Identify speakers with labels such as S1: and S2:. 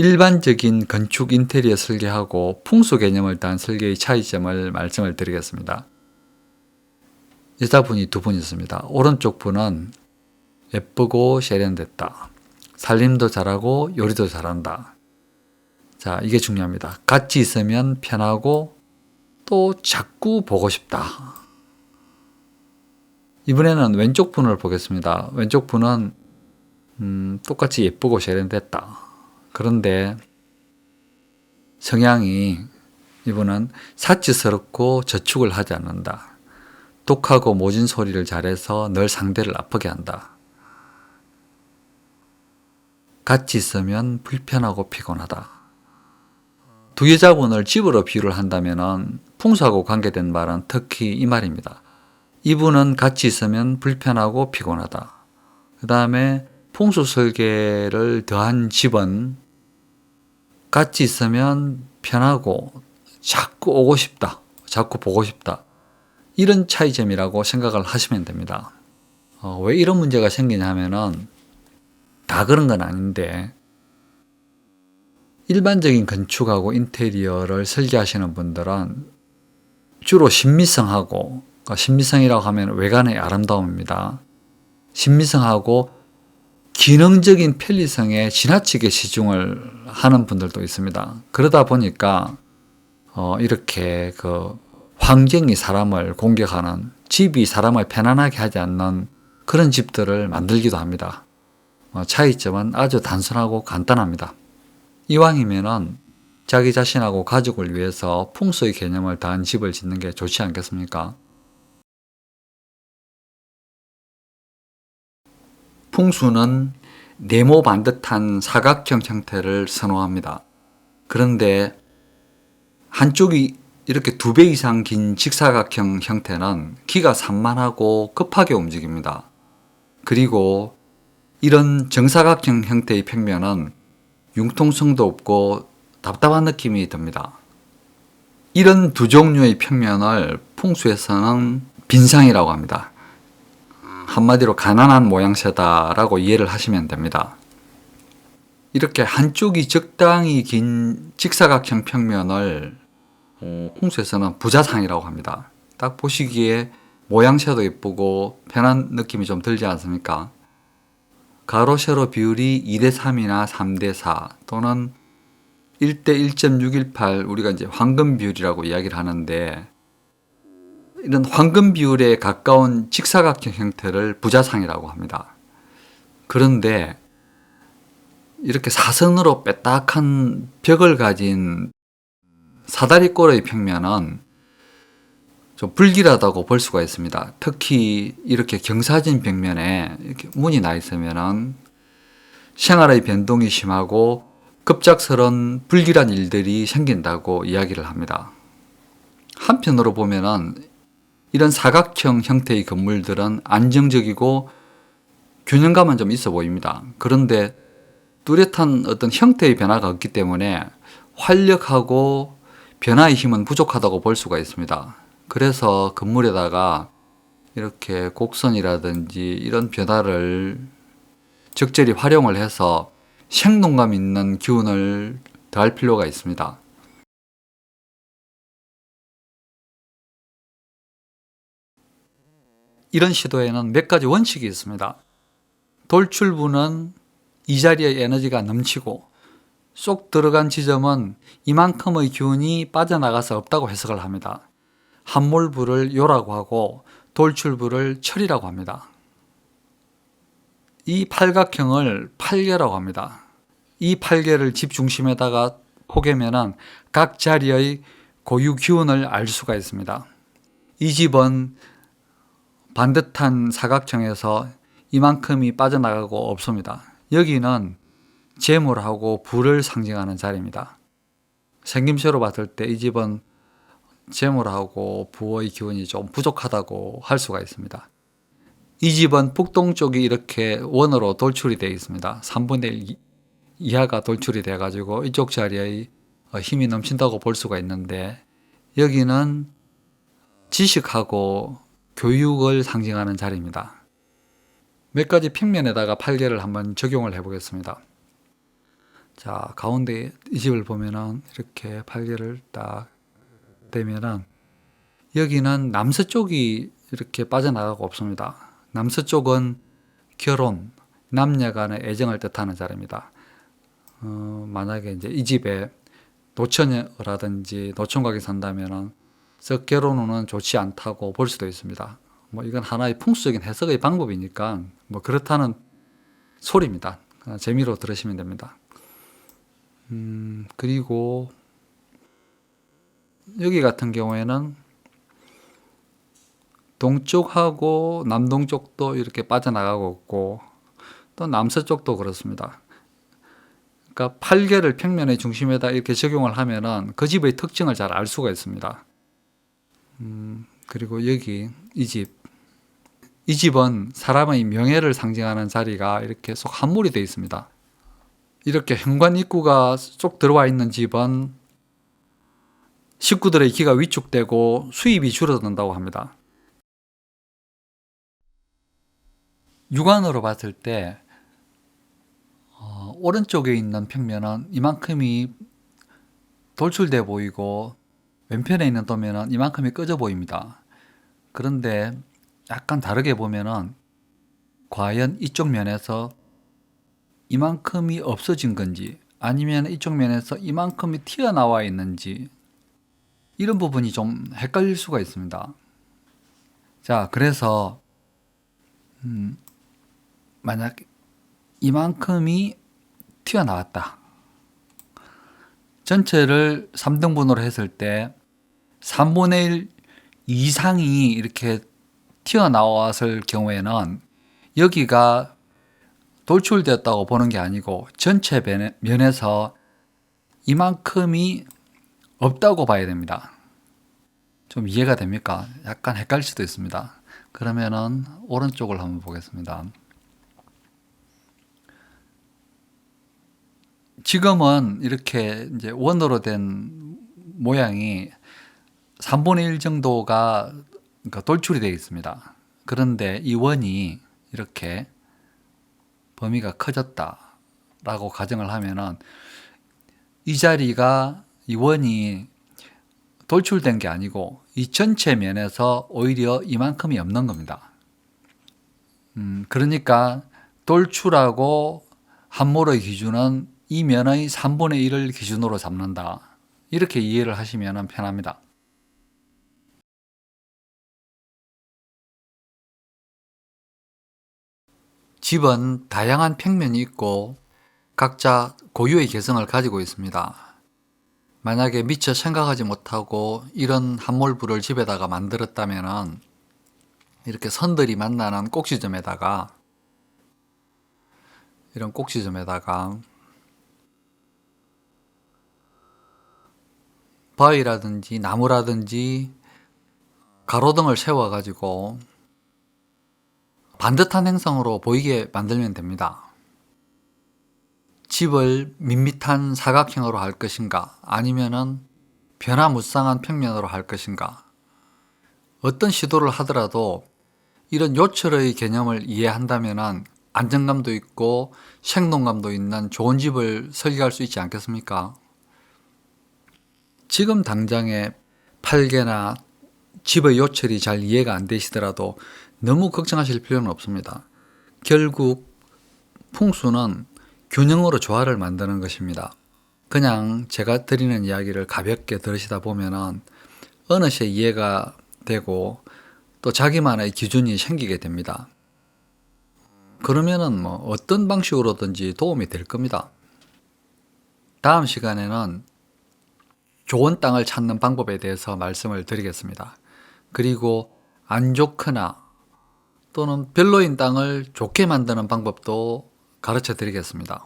S1: 일반적인 건축 인테리어 설계하고 풍수 개념을 딴 설계의 차이점을 말씀을 드리겠습니다. 여자분이 두분 있습니다. 오른쪽 분은 예쁘고 세련됐다. 살림도 잘하고 요리도 잘한다. 자, 이게 중요합니다. 같이 있으면 편하고 또 자꾸 보고 싶다. 이번에는 왼쪽 분을 보겠습니다. 왼쪽 분은 음, 똑같이 예쁘고 세련됐다. 그런데 성향이 이분은 사치스럽고 저축을 하지 않는다. 독하고 모진 소리를 잘해서 늘 상대를 아프게 한다. 같이 있으면 불편하고 피곤하다. 두 여자분을 집으로 비유를 한다면 풍수하고 관계된 말은 특히 이 말입니다. 이분은 같이 있으면 불편하고 피곤하다. 그 다음에 풍수 설계를 더한 집은 같이 있으면 편하고 자꾸 오고 싶다. 자꾸 보고 싶다. 이런 차이점이라고 생각을 하시면 됩니다. 어, 왜 이런 문제가 생기냐면은 다 그런 건 아닌데 일반적인 건축하고 인테리어를 설계하시는 분들은 주로 신미성하고 그러니까 신미성이라고 하면 외관의 아름다움입니다. 신미성하고 기능적인 편리성에 지나치게 시중을 하는 분들도 있습니다. 그러다 보니까 어, 이렇게 그 환경이 사람을 공격하는 집이 사람을 편안하게 하지 않는 그런 집들을 만들기도 합니다. 어, 차이점은 아주 단순하고 간단합니다. 이왕이면은 자기 자신하고 가족을 위해서 풍수의 개념을 다한 집을 짓는 게 좋지 않겠습니까? 풍수는 네모 반듯한 사각형 형태를 선호합니다. 그런데 한쪽이 이렇게 두 배 이상 긴 직사각형 형태는 기가 산만하고 급하게 움직입니다. 그리고 이런 정사각형 형태의 평면은 융통성도 없고 답답한 느낌이 듭니다. 이런 두 종류의 평면을 풍수에서는 빈상이라고 합니다. 한마디로 가난한 모양새다라고 이해를 하시면 됩니다. 이렇게 한쪽이 적당히 긴 직사각형 평면을 어, 홍수에서는 부자상이라고 합니다. 딱 보시기에 모양새도 예쁘고 편한 느낌이 좀 들지 않습니까? 가로 세로 비율이 2대 3이나 3대 4 또는 1대 1.618 우리가 이제 황금 비율이라고 이야기를 하는데 이런 황금 비율에 가까운 직사각형 형태를 부자상이라고 합니다. 그런데 이렇게 사선으로 빼딱한 벽을 가진 사다리꼴의 평면은 좀 불길하다고 볼 수가 있습니다. 특히 이렇게 경사진 벽면에 이렇게 문이 나 있으면은 생활의 변동이 심하고 급작스런 불길한 일들이 생긴다고 이야기를 합니다. 한편으로 보면은 이런 사각형 형태의 건물들은 안정적이고 균형감은 좀 있어 보입니다. 그런데 뚜렷한 어떤 형태의 변화가 없기 때문에 활력하고 변화의 힘은 부족하다고 볼 수가 있습니다. 그래서 건물에다가 이렇게 곡선이라든지 이런 변화를 적절히 활용을 해서 생동감 있는 기운을 더할 필요가 있습니다. 이런 시도에는 몇 가지 원칙이 있습니다. 돌출부는 이 자리에 에너지가 넘치고 쏙 들어간 지점은 이만큼의 기운이 빠져나가서 없다고 해석을 합니다. 함몰부를 요라고 하고 돌출부를 철이라고 합니다. 이 팔각형을 팔개라고 합니다. 이 팔개를 집 중심에다가 포개면은 각 자리의 고유 기운을 알 수가 있습니다. 이 집은 반듯한 사각형에서 이만큼이 빠져나가고 없습니다. 여기는 재물하고 불을 상징하는 자리입니다. 생김새로 봤을 때 이 집은 재물하고 부의 기운이 좀 부족하다고 할 수가 있습니다. 이 집은 북동 쪽이 이렇게 원으로 돌출이 되어 있습니다. 3분의 1 이하가 돌출이 돼 가지고 이쪽 자리에 어, 힘이 넘친다고 볼 수가 있는데 여기는 지식하고 교육을 상징하는 자리입니다. 몇 가지 평면에다가 팔개를 한번 적용을 해 보겠습니다. 자, 가운데 이 집을 보면은 이렇게 팔개를 딱 대면은 여기는 남서쪽이 이렇게 빠져나가고 없습니다. 남서쪽은 결혼, 남녀 간의 애정을 뜻하는 자리입니다. 어, 만약에 이제 이 집에 노처녀라든지 노총각이 산다면은 썩 결혼은 좋지 않다고 볼 수도 있습니다. 뭐 이건 하나의 풍수적인 해석의 방법이니까 뭐 그렇다는 소리입니다. 아, 재미로 들으시면 됩니다. 음, 그리고 여기 같은 경우에는 동쪽하고 남동쪽도 이렇게 빠져나가고 있고 또 남서쪽도 그렇습니다. 그러니까 팔개를 평면의 중심에다 이렇게 적용을 하면은 그 집의 특징을 잘 알 수가 있습니다. 음, 그리고 여기 이 집. 이 집은 사람의 명예를 상징하는 자리가 이렇게 쏙 함몰이 되어 있습니다. 이렇게 현관 입구가 쏙 들어와 있는 집은 식구들의 기가 위축되고 수입이 줄어든다고 합니다. 육안으로 봤을 때 어, 오른쪽에 있는 평면은 이만큼이 돌출돼 보이고 왼편에 있는 도면은 이만큼이 꺼져 보입니다. 그런데 약간 다르게 보면은 과연 이쪽 면에서 이만큼이 없어진 건지 아니면 이쪽 면에서 이만큼이 튀어나와 있는지 이런 부분이 좀 헷갈릴 수가 있습니다. 자, 그래서 음, 만약 이만큼이 튀어나왔다. 전체를 3등분으로 했을 때 3분의 1 이상이 이렇게 튀어나왔을 경우에는 여기가 돌출되었다고 보는 게 아니고 전체 면에- 면에서 이만큼이 없다고 봐야 됩니다. 좀 이해가 됩니까? 약간 헷갈릴 수도 있습니다. 그러면은 오른쪽을 한번 보겠습니다. 지금은 이렇게 이제 원으로 된 모양이 3분의 1 정도가 그러니까 돌출이 되어 있습니다. 그런데 이 원이 이렇게 범위가 커졌다라고 가정을 하면은 이 자리가 이 원이 돌출된 게 아니고 이 전체 면에서 오히려 이만큼이 없는 겁니다. 음, 그러니까 돌출하고 함몰의 기준은 이 면의 3분의 1을 기준으로 잡는다. 이렇게 이해를 하시면 편합니다. 집은 다양한 평면이 있고 각자 고유의 개성을 가지고 있습니다. 만약에 미처 생각하지 못하고 이런 함몰부를 집에다가 만들었다면 이렇게 선들이 만나는 꼭지점에다가 이런 꼭지점에다가 바위라든지 나무라든지 가로등을 세워가지고 반듯한 행성으로 보이게 만들면 됩니다. 집을 밋밋한 사각형으로 할 것인가 아니면은 변화무쌍한 평면으로 할 것인가 어떤 시도를 하더라도 이런 요철의 개념을 이해한다면은 안정감도 있고 생동감도 있는 좋은 집을 설계할 수 있지 않겠습니까? 지금 당장에 팔개나 집의 요철이 잘 이해가 안 되시더라도 너무 걱정하실 필요는 없습니다. 결국 풍수는 균형으로 조화를 만드는 것입니다. 그냥 제가 드리는 이야기를 가볍게 들으시다 보면은 어느새 이해가 되고 또 자기만의 기준이 생기게 됩니다. 그러면은 뭐 어떤 방식으로든지 도움이 될 겁니다. 다음 시간에는 좋은 땅을 찾는 방법에 대해서 말씀을 드리겠습니다. 그리고 안 좋거나 또는 별로인 땅을 좋게 만드는 방법도 가르쳐 드리겠습니다.